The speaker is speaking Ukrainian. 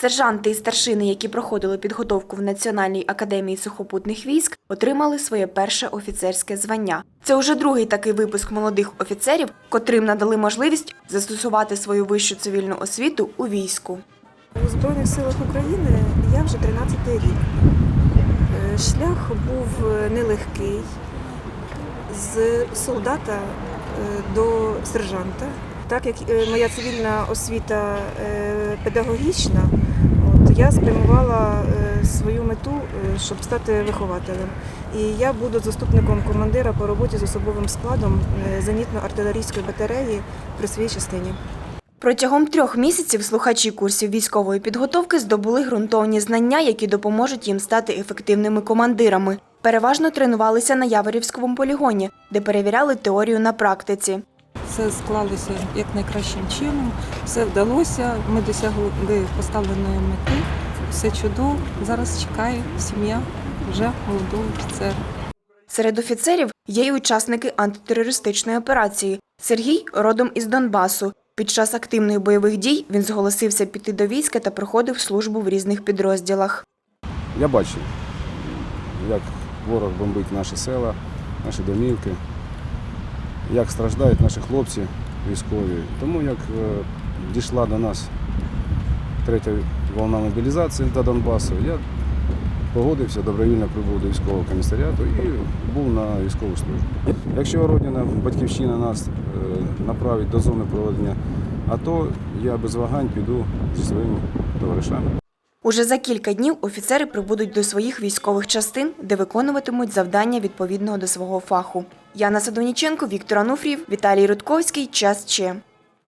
Сержанти і старшини, які проходили підготовку в Національній академії сухопутних військ, отримали своє перше офіцерське звання. Це уже другий такий випуск молодих офіцерів, котрим надали можливість застосувати свою вищу цивільну освіту у війську. У Збройних силах України я вже 13 рік. Е, Шлях був е, нелегкий з солдата е, до сержанта. Так як моя цивільна освіта педагогічна, я спрямувала е, свою мету, е, щоб стати вихователем. І я буду заступником командира по роботі з особовим складом е, зенітно-артилерійської батареї при своїй частині. Протягом трьох місяців слухачі курсів військової підготовки здобули ґрунтовні знання, які допоможуть їм стати ефективними командирами. Переважно тренувалися на Яворівському полігоні, де перевіряли теорію на практиці. Все склалося як найкращим чином, все вдалося. Ми досягли поставленої мети. Все чудово. Зараз чекає сім'я вже молодого офіцера. Серед офіцерів є й учасники антитерористичної операції. Сергій родом із Донбасу. Під час активних бойових дій він зголосився піти до війська та проходив службу в різних підрозділах. Я бачив, як ворог бомбить наші села, наші домівки, як страждають наші хлопці військові. Тому як е, дійшла до нас третя волна мобілізації до Донбасу, я погодився, добровільно прибув до військового комісаріату і був на військову службу. Якщо Родина, батьківщина нас е, направить до зони проведення АТО, я без вагань піду зі своїми товаришами. Уже за кілька днів офіцери прибудуть до своїх військових частин, де виконуватимуть завдання відповідного до свого фаху. Яна Садоніченко, Віктор Ануфрів, Віталій Рудковський. Час Че.